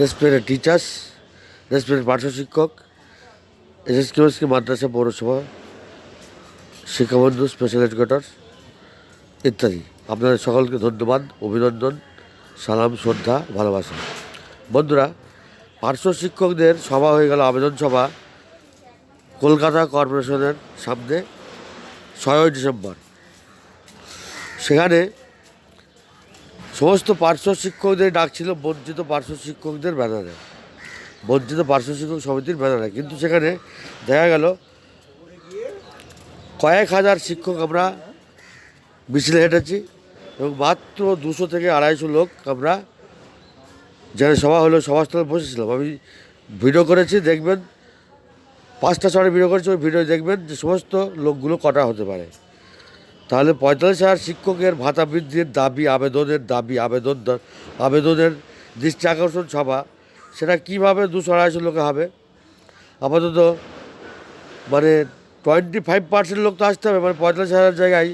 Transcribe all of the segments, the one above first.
Respected teachers respected পার্শ্ব শিক্ষক এসএসকেএসকে মাদ্রাসা, পৌরসভা, শিক্ষাবন্ধু স্পেশাল এডুকেটর ইত্যাদি। আপনাদের সকলকে ধন্যবাদ, অভিনন্দন, সালাম, শ্রদ্ধা, ভালোবাসা। বন্ধুরা পার্শ্ব শিক্ষকদের সভা হয়ে গেল আবেদন সভা। কলকাতা কর্পোরেশনের সামনে, ছয়ই ডিসেম্বর। সেখানে সমস্ত পার্শ্ব শিক্ষকদের ডাকছিল বঞ্চিত পার্শ্ব শিক্ষকদের ব্যানারে। বঞ্চিত পার্শ্ব শিক্ষক সমিতির ব্যানারে। কিন্তু সেখানে দেখা গেল, কয়েক হাজার শিক্ষক আমরা মিছিলে হেঁটেছি এবং মাত্র দুশো থেকে আড়াইশো লোক আমরা যেখানে সভা হলো, সভাস্থলে বসেছিলাম। আমি ভিডিও করেছি, দেখবেন, পাঁচটা ছড়ে ভিডিও করেছি, ওই ভিডিও দেখবেন যে সমস্ত লোকগুলো কটা হতে পারে। তাহলে পঁয়তাল্লিশ হাজার শিক্ষকের ভাতা বৃদ্ধির দাবি, আবেদনের দাবি, আবেদন আবেদনের দৃষ্টি আকর্ষণ সভা, সেটা কীভাবে দুশো আড়াইশো লোকে হবে? আপাতত মানে টোয়েন্টি ফাইভ পার্সেন্ট লোক তো আসতে হবে মানে পঁয়তাল্লিশ হাজার জায়গায়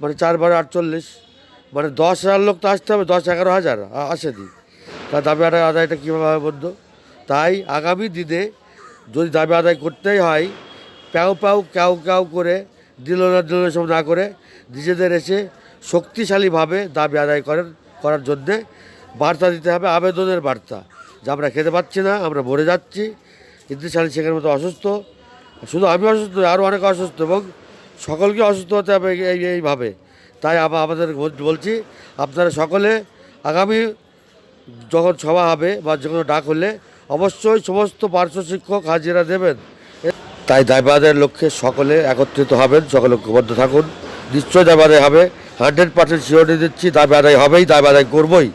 মানে চার বারো আটচল্লিশ মানে দশ হাজার লোক তো আসতে হবে, দশ এগারো হাজার আসেনি। তার দাবি আদায়, আদায়টা কীভাবে হবে বন্ধু? তাই আগামী দিনে যদি দাবি আদায় করতেই হয়, প্যাও প্যাও, ক্যাও ক্যাও করে দিল না, দিল সব না করে নিজেদের এসে শক্তিশালীভাবে দাবি আদায় করেন, করার জন্যে বার্তা দিতে হবে, আবেদনের বার্তা যে আমরা খেতে পাচ্ছি না, আমরা মরে যাচ্ছি। ইন্দ্রশালী শেখের মতো অসুস্থ, শুধু আমি অসুস্থ আরও অনেক অসুস্থ এবং সকলকে অসুস্থ হতে হবে এই এইভাবে। তাই আমাদের বলছি, আপনারা সকলে আগামী যখন সভা হবে বা যে কোনো ডাক হলে অবশ্যই সমস্ত পার্শ্ব শিক্ষক হাজিরা দেবেন। তাই দায়বাদের লক্ষ্যে সকলে একত্রিত হবেন, সকলে ঐক্যবদ্ধ থাকুন। নিশ্চয়ই দাবি হবে। হান্ড্রেড পার্সেন্ট শিওরিটি দিচ্ছি দাবি আদায় হবেই দাবি আদায় করবই।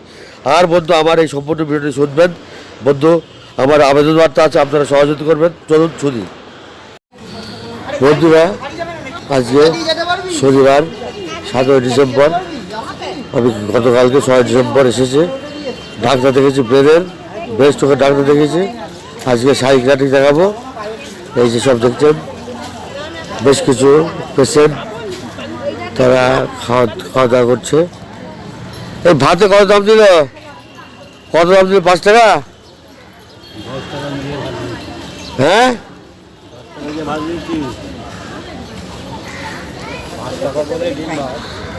আর বন্ধু, আমার এই সম্পূর্ণ ভিডিওটি শুনবেন। বন্ধু, আমার আবেদন বার্তা আছে, আপনারা সহযোগিতা করবেন। চলুন শুনি। বন্ধুরা, আজকে শনিবার, সাতই ডিসেম্বর, আমি গতকালকে ছয় ডিসেম্বর এসেছে। ডাক্তার দেখেছি ব্রেনের ব্রেস্ট ওকে ডাক্তার দেখেছি আজকে সাইকিয়াট্রিক দেখাবো। এই যে সব দেখছেন বেশ কিছু পেশেন্ট তারা খাওয়া খাওয়া দাওয়া করছে। এই ভাতে কত দাম দিল? কত দাম দিল? পাঁচ টাকা? হ্যাঁ?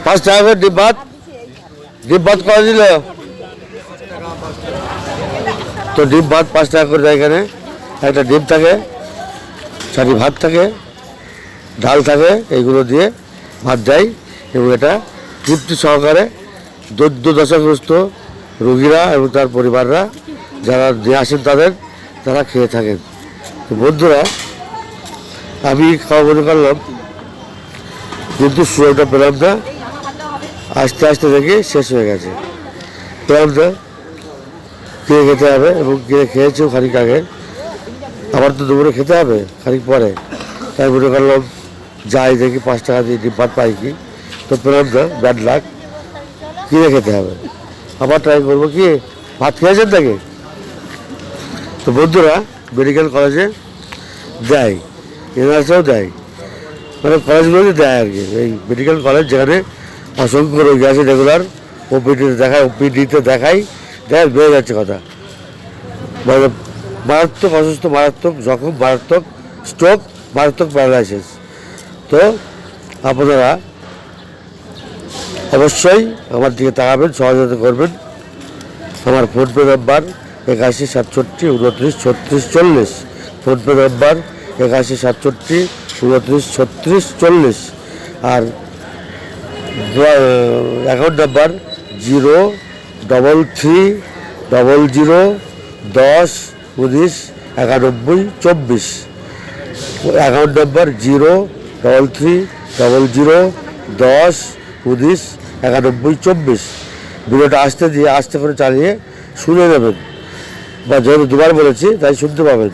পাঁচ টাকা করে ডিম ভাত। ডিম ভাত কত দিল? তো ডিম ভাত পাঁচ টাকা করে দেয় এখানে। একটা ডিম থাকে। চারি ভাত থাকে, ডাল থাকে, এইগুলো দিয়ে ভাত দেয় এবং এটা তৃপ্তি সহকারে দরিদ্র দশাগ্রস্ত রোগীরা এবং তার পরিবাররা যারা নিয়ে আসেন তাদের, তারা খেয়ে থাকেন। বন্ধুরা, আমি খাওয়া মনে করলাম। কিন্তু সুযোগটা পেলাম না আস্তে আস্তে দেখি শেষ হয়ে গেছে। পেলাম না কিনে খেতে হবে এবং কিনে খেয়েছেও খানিক আগে। আবার তো দুপুরে খেতে হবে, খানিক পরে। তাই মনে করলাম যাই দেখি পাঁচ টাকা দিয়ে ডিম ভাত পাই কি। তো পেলাম না ব্যাড লাক, কিনে খেতে হবে। আবার ট্রাই করব কি, ভাত খেয়েছেন নাকি? তো বন্ধুরা মেডিকেল কলেজে দেয়, এনআরসিও দেয়। মানে কলেজগুলোতে দেয় আর কি। এই মেডিকেল কলেজ যেখানে অসংখ্য রোগী আছে রেগুলার ওপিডিতে দেখায় ওপিডিতে দেখাই দেখ বেড়ে যাচ্ছে কথা। মানে মারাত্মক অসুস্থ, মারাত্মক জখম, মারাত্মক স্ট্রোক মারাত্মক প্যারালাইসিস তো আপনারা অবশ্যই আমার দিকে তাকাবেন, সহযোগিতা করবেন। আমার ফোনপে নাম্বার একাশি সাতষট্টি উনত্রিশ ছত্রিশ চল্লিশ। ফোনপে নাম্বার একাশি সাতষট্টি উনত্রিশ ছত্রিশ চল্লিশ। আর account number zero double three double zero দশ উনিশ, একানব্বই, চব্বিশ। Account number zero, double three, double zero, দশ, উনিশ, একানব্বই, চব্বিশ। ভিডিওটা আসতে দিয়ে, আস্তে করে চালিয়ে শুনে নেবেন। বা যেহেতু দুবার বলেছি, তাই শুনতে পাবেন।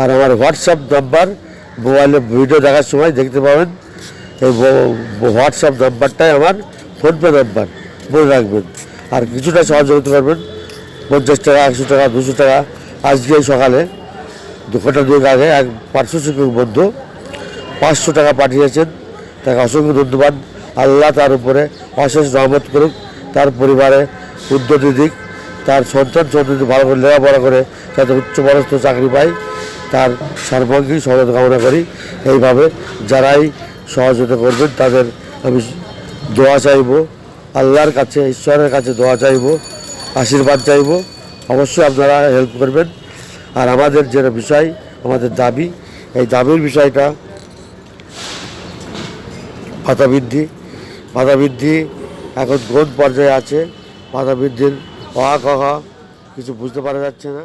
আর আমার হোয়াটসঅ্যাপ নাম্বার মোবাইলে ভিডিও দেখার সময় দেখতে পাবেন। এই হোয়াটসঅ্যাপ নাম্বারটাই আমার ফোনপে নাম্বার, মনে রাখবেন। আর কিছুটা সহযোগিতা করবেন পঞ্চাশ টাকা, একশো টাকা, দুশো টাকা আজকে সকালে দু ঘণ্টা দুয়েক আগে এক পার্শ্ব শিক্ষক বন্ধু, পাঁচশো টাকা পাঠিয়েছেন। তাকে অসংখ্য ধন্যবাদ। আল্লাহ তার উপরে অশেষ রহমত করুক, তার পরিবারে উদ্যতি দিক, তার সন্তান সন্ততি ভালো করে লেখাপড়া করে যাতে উচ্চপদস্থ চাকরি পায়, তার সর্বাঙ্গীন সহায়তা কামনা করি। এইভাবে যারাই সহযোগিতা করবেন, তাদের আমি দোয়া চাইব। আল্লাহর কাছে, ঈশ্বরের কাছে দোয়া চাইব, আশীর্বাদ চাইব। অবশ্যই আপনারা হেল্প করবেন। আর আমাদের যেটা বিষয়, আমাদের দাবি, এই দাবির বিষয়টা ভাতা বৃদ্ধি ভাতা বৃদ্ধি এখন কোন পর্যায়ে আছে। ভাতা বৃদ্ধির কহা কিছু বুঝতে পারা যাচ্ছে না।